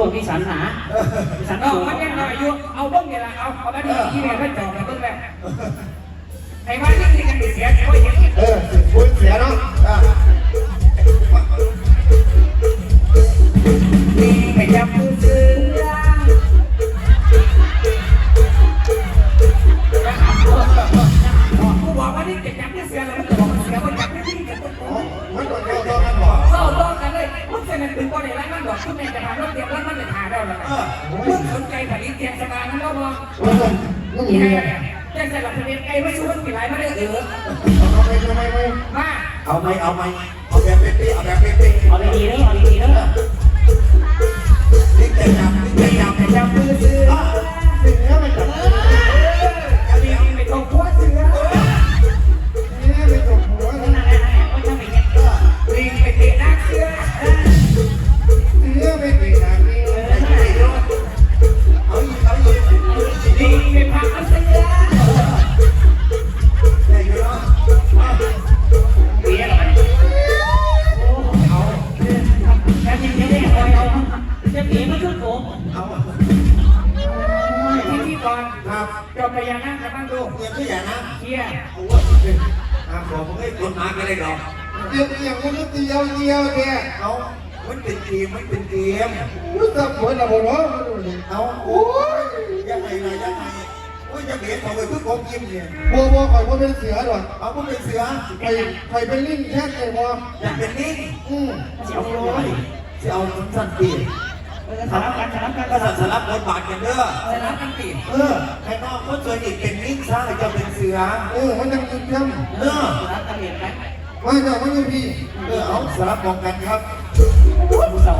ลงกับลูกที่สันหาสันเอาสูงมันยังน้อยอยู่เอาเบิ้งนี่ละเอาเอาไปดีที่แม่เพิ่นจองไปเบิ้งแล้วไอ้ว่านี่สิกันเสียโอ้ยยังเออคุณเสียเนาะ นมาก็ได้ดอกเดี๋ยวอย่างมึงก็ตีเอาเดียวเนี่ยเอามันเป็นเกมมันเป็นเกมรู้จักหัวเราบ่เนาะมาดูนี่เอาโอ้ยยังไงล่ะยังไงโอ้ยจะเห็นเขาไปเพื่อผมยิ้มเนี่ยบ่บ่ข่อยบ่เป็นเสือหรอเอาผมเป็นเสือข่อยข่อยเป็นลิ้นแค่ไอ้บ่อยากเป็นนิ่งอืมเสียเอาวโอ้ยจะเอาสั้นๆปี สลับกันสลับกันก็สั่นสลับบทบาทกันเด้อสลับกันตีเออใครนอกคนสวยอีกเป็นนิ่งซะจะเป็นเสือเออมันยังยืนยันเออสลับกันเห็นไหมมาจากมันอยู่พี่เออเอาสลับมองกันครับกูสวั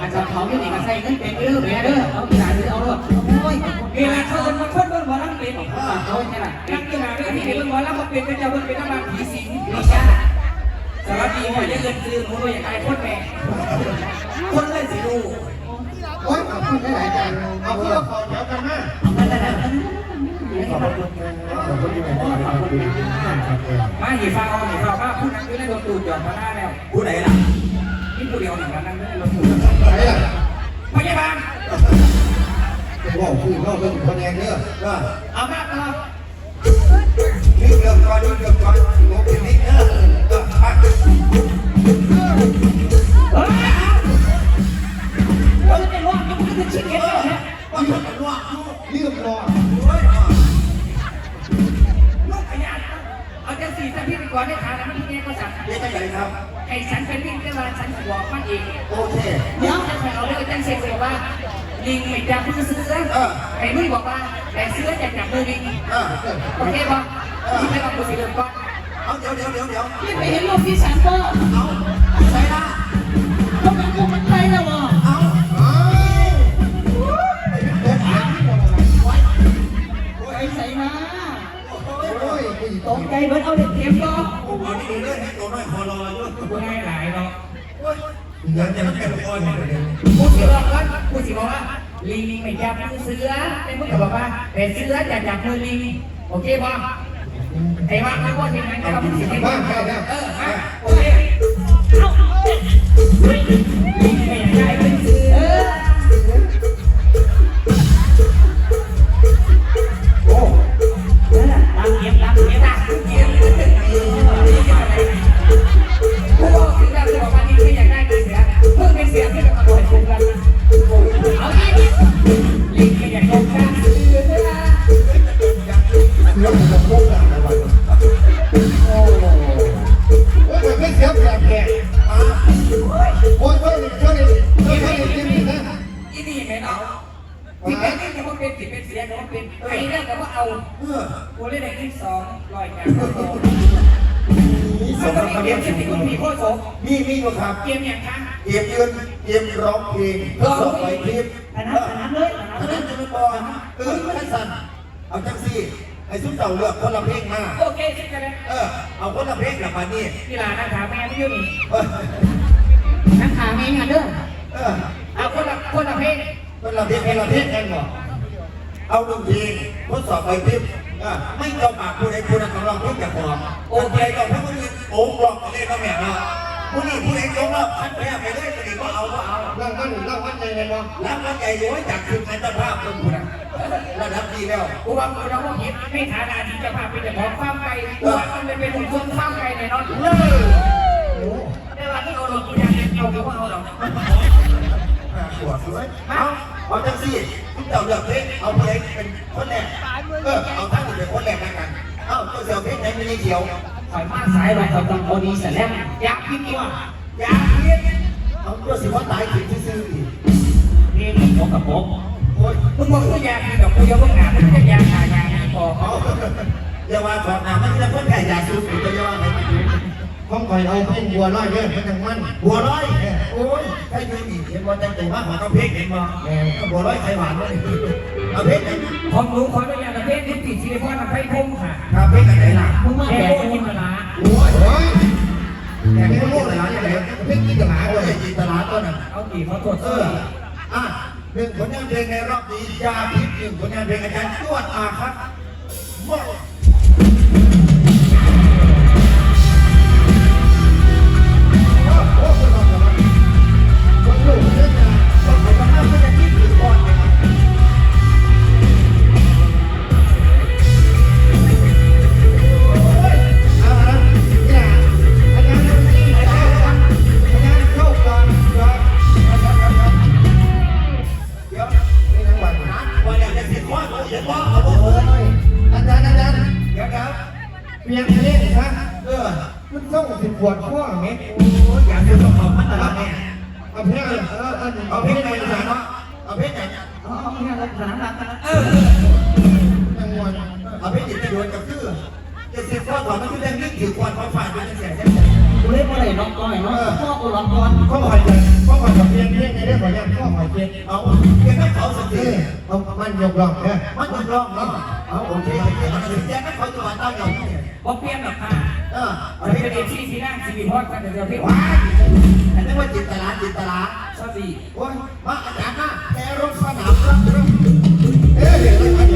อาจจะเขาอยู่นี่ก็ใส่เงินเป็นเด้องแม่เด้อเอาที่ไหนเอารถโอ้ยเวลาเขาจะมาคนเบิ่งหมอลำเป็นเอาแค่ไหนนักกีฬาเรื่องที่เบิ่งหมอลำมาเป็นเป็นเจ้าเบิ่งเป็นน้ำมันผีสิงผีจ้าสวัสดีหมอยังเงินซื้อมึงด้วยอย่างไรคนแม่คนเลยสิลูกโอ้ยขอบคุณหลายๆจังเอาเพื่อขอแถวกันมาเอาไปเลยขอบคุณขอบคุณที่มาหีฟ้าเอาหีฟ้าว่าผู้นั้นอยู่ในรถตู้จอดมาหน้าแล้วผู้ไหนล่ะนี่ผู้เดียวหนึ่งแล้วนั่งอยู่ในรถตู้ไหน พยาบาลบอกคือว่าเป็นคะแนนเด้อเออเอามาต่อนี่เรื่องก่อนนี่เรื่องก่อนโอ้เป็นนิ่งเออเออไปเฮ้ยเราจะร้องยังไม่ได้ชิ้นเดียวเนี่ยว่าจะเป็นว่าลูกเรื่องรอเเอาจังสี่สักพี่ไปก่อนได้ทานแล้วพี่แกก็สั่งเรียกใหญ่ครับ ไอ้ฉันเป็นลิงได้มาฉันบอกมันเองโอเคเดี๋ยวจะไปเอาเรื่องจังเสียบอกว่าลิงไม่จับมือเสือไอ้มึงบอกว่าแต่เสือจะจับมือลิงโอเคป่ะที่ไม่ต้องกูสิเดินก่อนเอาเดี๋ยวเดี๋ยวเดี๋ยวเดี๋ยวไม่ไปเห็นรูปที่ฉันก็เอาใส่ละพวกมันกูมันไปแล้วอะ ตกใจเบิร์ดเอาเด็กเกมก็เอานี่เรื่องให้ตัวน้อยคอรออยู่กูให้หลายเนาะเดี๋ยวจะมันเป็นก้อนเนี่ยเดี๋ยวกูสิบอกว่ากูสิบอกว่าลิงไม่จับมือเสือไอ้มึงก็บอกว่าแต่เสือจะจับมือลิงโอเคป่ะไอ้ว่าไม่ว่าที่ไหนเราพูดสิที่บ้านเออฮะโอเค มีมีอยู่ครับเกมอย่างครั้งเกมยืนเกมร้องเพลงทดสอบไหวพริบอันนั้นอันนั้นเลยอันอันั้นนนั้นจะไม่บอกเออท่านสันเอาจังซี่ไอ้ซุปเต่าเลือกคนละเพลงมาโอเคสิกันเลยเออเอาคนละเพลงกลับมานี่กีฬานักถามแม่ไม่ยุ่งนี่เออนักขาแม่งานเด้อเออเอาคนละคนละเพลงคนละเพลงคนละเพลงกันบอกเอาดนตรีทดสอบไหวพริบเออไม่เจ้าปากผู้ใดผู้นั้นต้องร้องเพลงจากของโอเคต้องให้ผู้นี้โอ้ร้องไปเลยก็แม่เนาะ ผู้นี้ผู้ใดจงรับคันแพ้ไปเลยผู้นี้ก็เอาก็เอาร่างมันร่างมันใจเลยเนาะรับมันใหญ่ย้อยจากคืนนันตภาพเป็นผู้นั้นระดับดีแล้วกูว่ากูเราว่าเห็นไม่ฐานะที่จะพาไปจะของความไกลกูว่ามันเลยเป็นคนคนความไกลแน่นอนแต่ว่าที่เอาลงกูอยากเอากูว่าเอาเราหัวสวยเอาเอาจังซี่ทุกเจ้าเลือกเพลงเอาเพลงเป็นคนแรกเออเอาท่านเป็นคนแรกแล้วกันเอาตัวเสียวเพลงไหนไม่ได้เดียว ถอยมาสายไปเขาต้องเอาดีเสร็จแล้วอยากคิดว่าอยากเรียนเอาตัวสิว่าตายถึงซื่อๆอีกนี่ผมกับผมโอ้ยมึงบอกกูอยากกินกับกูยังมึงหนามึงจะอยากหายางพอเอาอย่าว่าถอดหนามันจะเพิ่นแค่ยาสูบอยู่อย่าว่าให้อยู่ผมคอยเอาเพลงบัวร้อยเยอะมันจังมันหัวร้อยโอ้ยถ้าอยู่นี่เห็นว่าจังใจว่าหาเอาเพลงเห็นบ่แม่หัวร้อยไขหวานเลย เอาเพลงไหนผมรู้ขออนุญาตประเภทที่ติดชีวิตว่ามันไปพุ่มค่ะครับเพลงไหนล่ะมึงมาแค่แบกพวกนี้มาละโอ้ยโอ้ยแต่ไม่รู้อะไรอย่างไรเพลงที่จะหาโอ้เลยยจินตลาตัวนั้นเอาตีเขาตรวจเอเสื้อออะหนึ่งผลงานเพลงในรอบนี้ยาพิษหนึ่งผลงานเพลงอาจารย์ตวดอาครับมอ เปลี่ยนเพลงซะเออ มันต้องสิบขวดข้อไหมโอ้ยอยากจะต้องขอบมันตลอดเนี่ยเอาเพลงเออเอาเพลงไหนมาเนาะเอาเพลงไหนเอาเอาเนี่ยเราสามหลักเออจังหวัดเอาเพลงติดตัวกับคือจะเสียข้อก่อนมันคือเรื่องนึกถึงความความฝันมันจะเสียใจ กูเล่นอะไรน้องก้อยเนาะพ่อกูร้องก่อนข้อหอยใจข้อหอยกับเพลงเพลงในเรื่องของยังข้อหอยเพลงเอาเก็บให้เขาสักเอทีอเอามันยกลองเนี่ยมันจะร้องเนาะเอาโอเคโอเคมันจะแจ้งให้เขาจังหวัดเต้าหยองเนี่ยบอกเปลี่ยนหรอกค่ะเออเอาไปเป็นที่ที่นั่งชีวิตพอดกันเดี๋ยวพี่ว้ายอันนี้ว่าจิตตลาดจิตตลาดชอบดีโอ้ยมาอาจารย์มาแกรถสนามรับรถเอ๊ะ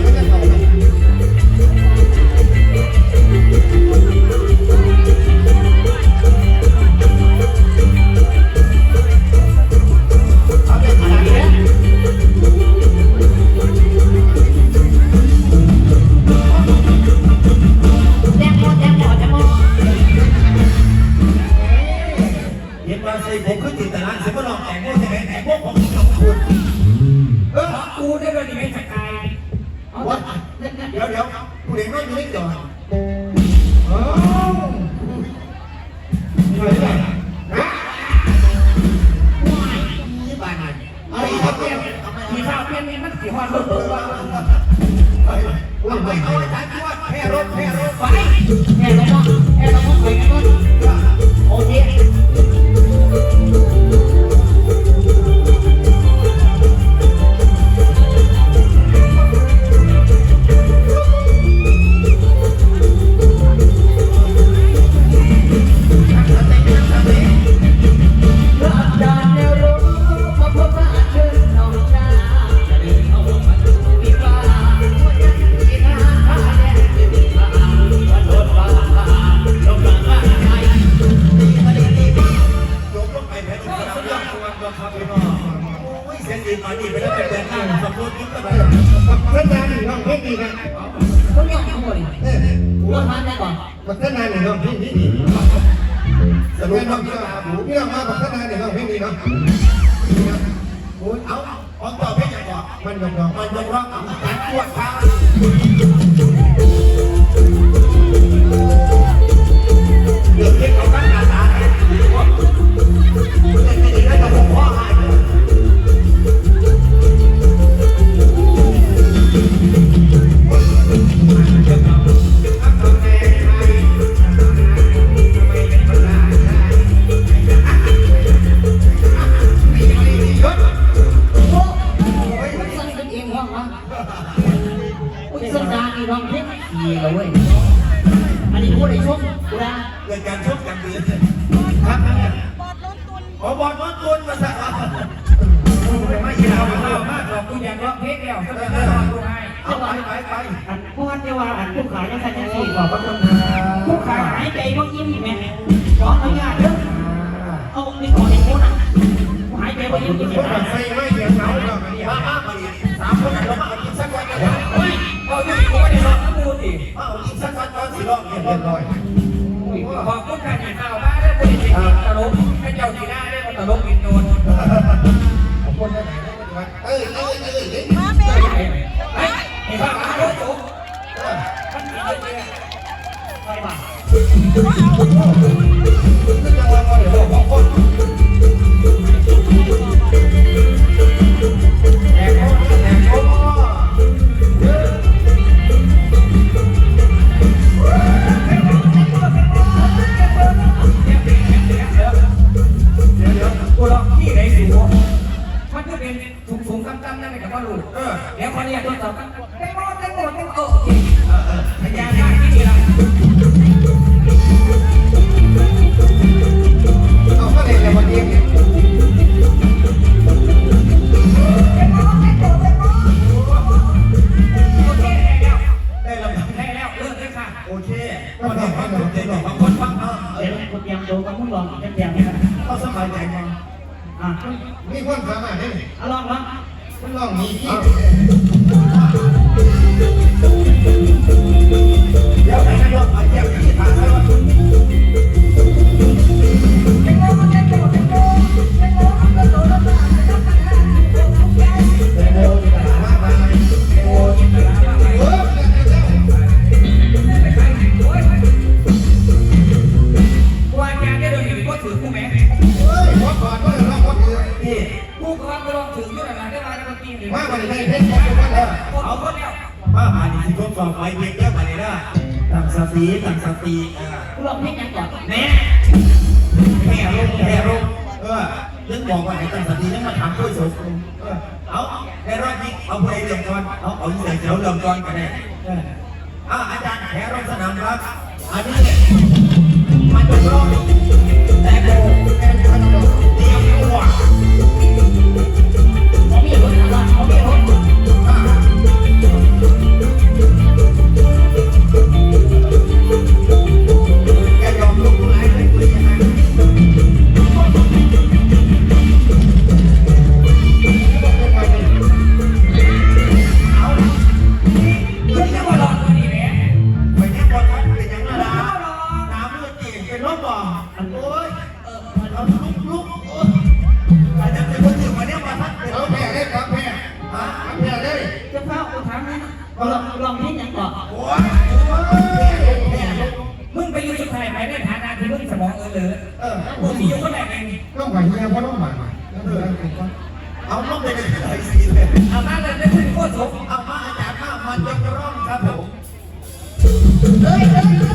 ผู้เด็กน้อยอยู่นี่ก่อ รุปน้องพี่น้องพี่น้องมาพัฒนาเนี่ยเราไม่มีเนาะโอ้ยเอาของต่อเพลงอย่างก่อนมันยกลองมันยองกับการตรวเดี๋ยวพลงเขา ร้องเพลงขี่เหรอเว้ย อันนี้พูดในชุชกกูนะเกิดการชกกันเดือนเครับครับขอบอลว่าตุนมาสักครับไม่ใช่เราเรามากเราคุณอยากร้องเพลงแล้วก็ไาไปไปไปอันพวกเจ้าว่าอันผู้ขายยังไงยังสี่ขอบพระคุณผู้ขายหายใจก็ยิ้มอยู่แม่ขออนุญาตเด้อเอาไม่ขอให้คนอะหายใจก็ยิ้มอยู่แม่ใส่ไม่เดี๋ยวเขาเราไม่ได้ห้ามมาสามคนกันแล้วมา มูดิมาเอากินสักวันก่อนสิรอบเนี่ยเรียบร้อยขอบคุณการหยิบข่าวมาได้บริษัทตลกให้เจ้าทีหน้าได้มาตลกอินโดนขอบคุณนะเอ้ยเอ้ยเอ้ยเอ้ยเฮ้ยเห็นป่ะมาโอ้โหมันมีเยอะแยะไปป่ะ เดี๋ยวไหนนายกมาเยี่ยมที่ฐานแล้ว หรือามาวันนี้ให้เล้วเอาคนแล้วมาหาดิที่ทดสอบไว้เพียงแค่มาเลยนะตั้งสติตั้งสติอ่าลองเพลงยังก่อนแน่แม่ลงแม่ลงเออยังบอกว่าให้ตั้งสติยังมาถามด้วยสมเออเอาในรอบนี้เอาผู้ใดเริ่มก่อนเอาเอาเสียงเสียวเริ่มก่อนกันแน่เอออ่าอาจารย์แขกรองสนามครับอันนี้มันจะร้องแต่โบแอนพันโดเตรียมตัว ถ เอามาอาจารย์มามันจะร้องครับผมเฮ้ย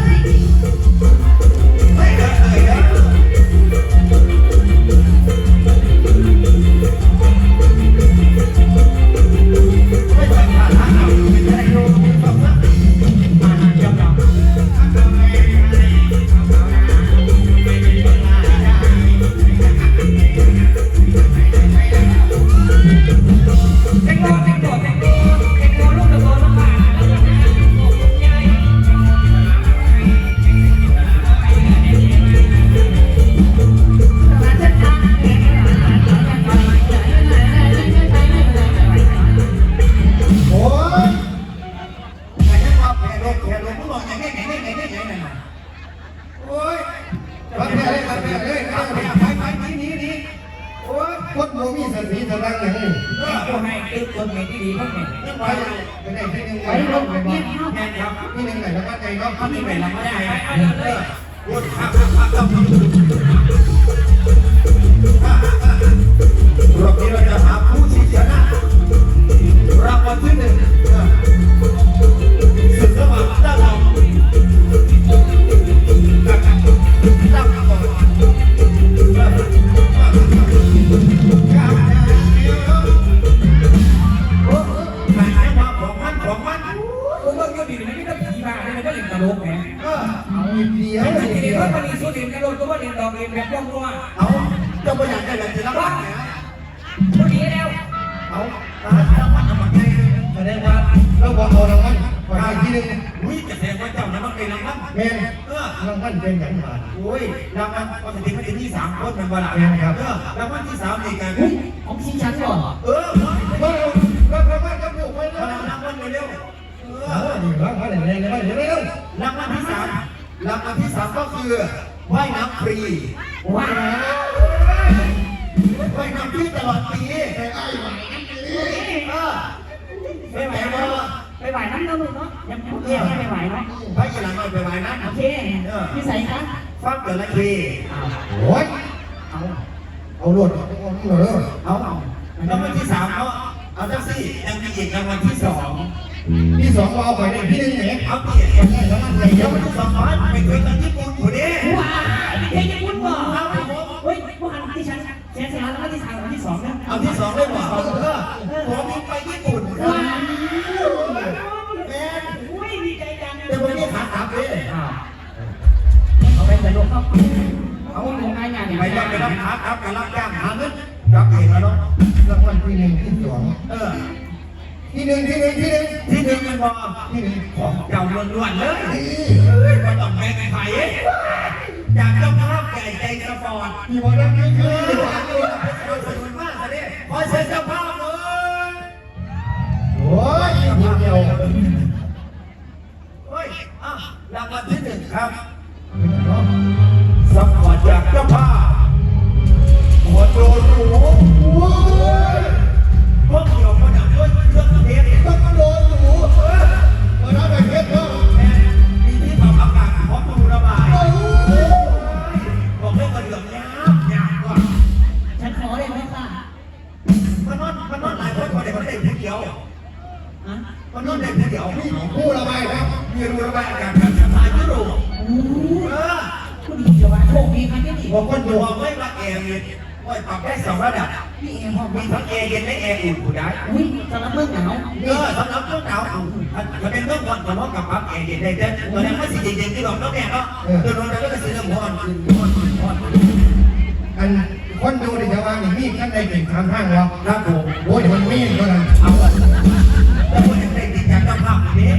เราบอกเอารางวัลก่อนอีกทีหนึงอุ้ยจะแสดงว่าเจ้านั้นมันเป็นรางวัลแม่นเออรางวัลเป็นอย่างไร โอ้ยรางวัลปกติมันจะมีสามคนเป็นเวลาครับ เออรางวัลที่สามนี่กันเฮ้ยของชิงชันก่อนเออมาเอารับรางวัลกับลูกไปเลมายรางวัลเร็วๆเอเอออนี่รางวัลอะไรอะไรเดี๋ยวเร็วรางวัลที่สามรางวัลที่สามก็คือว่ายน้ำฟรีว้าวว่ายน้ำฟรีตลอดปี เออ ไม่ไหวแล้วไปไหวน้ำเราลูกเนาะยังโอเคไม่ไหวเนาะพระยีราฟไปไหวน้โอเคพี่ใส่คะฟักเกิดอะไรฟรีโอ้ยเอาเอารวดเอารวดเอารวดเอาเอารางวัลที่สามเอาเอาจังสิยังมีอีกรางวัลที่สองที่สองเราเอาไปได้ที่นึ่งเนี่ยเอาเกียรติกันได้รางวัลใหญ่รางวัลที่สองไปเคยตอนญี่ปุ่นผู้เด้ว้าวเฮ้ยคุณบอกเฮ้ยผู้หันที่ฉันเสียสละแล้วที่สามแล้วที่สองนะเอาที่สองได้บอกเออผมไปญี่ปุ่น เอาเข้าลงงานงานเนี่ยไปยังไปรับขาขับกันรับจ้างหาเงินรับเองแล้วเนาะรางวัลที่หนึ่งที่สองเออที่หนึ่งที่หนึ่งที่หนึ่งที่หนึ่งมันบอกที่หนึ่งของเจ้าล้วนๆเลยก็ต้องแบ่งไผ่อยากเจ้าภาพใหญ่ใจสปอร์ตที่บอกรักนี่คือสนุนมากเลยขอเชิญเจ้าภาพเลยโอ้ยนิดเดียวเฮ้ยอะรางวัลที่หนึ่งครับ สปอร์ตจากเจ้าภาหัวโตหรู อันคนดูในชาวบ้านนี่มีกันได้เป็นทางห้างวครับผมโอ้ยมันมีก็นั่นเอาแล้วคนยังได้ติดจากเจ้าภาพนี้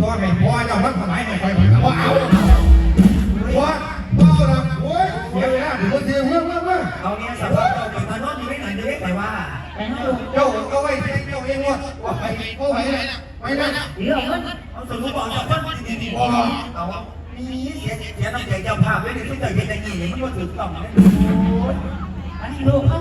ตัวไหนพ่อเจ้ามันถวายให้ไปพ่อเอาพ่อพ่อละโอ้ยเสียวลาถึงวันเดียวเมื่อเมื่อเมื่อเอาเนี่ยสภาพเรากับทานอนอยู่ไม่ไหนจะเรียกไปว่าไปให้ลูกเจ้าเอาไว้เจ้าเองว่าไปพ่อไปไหนไปไหนเดี๋ยวเงินเอาสรุปบอกจากว่าดีๆเอา มีเสียเสียน้ำใจเจ้าภาพไว้ในทุกอย่างเป็นอย่างนี้มันว่าถูกต้องนะอันนี้ลูกเขา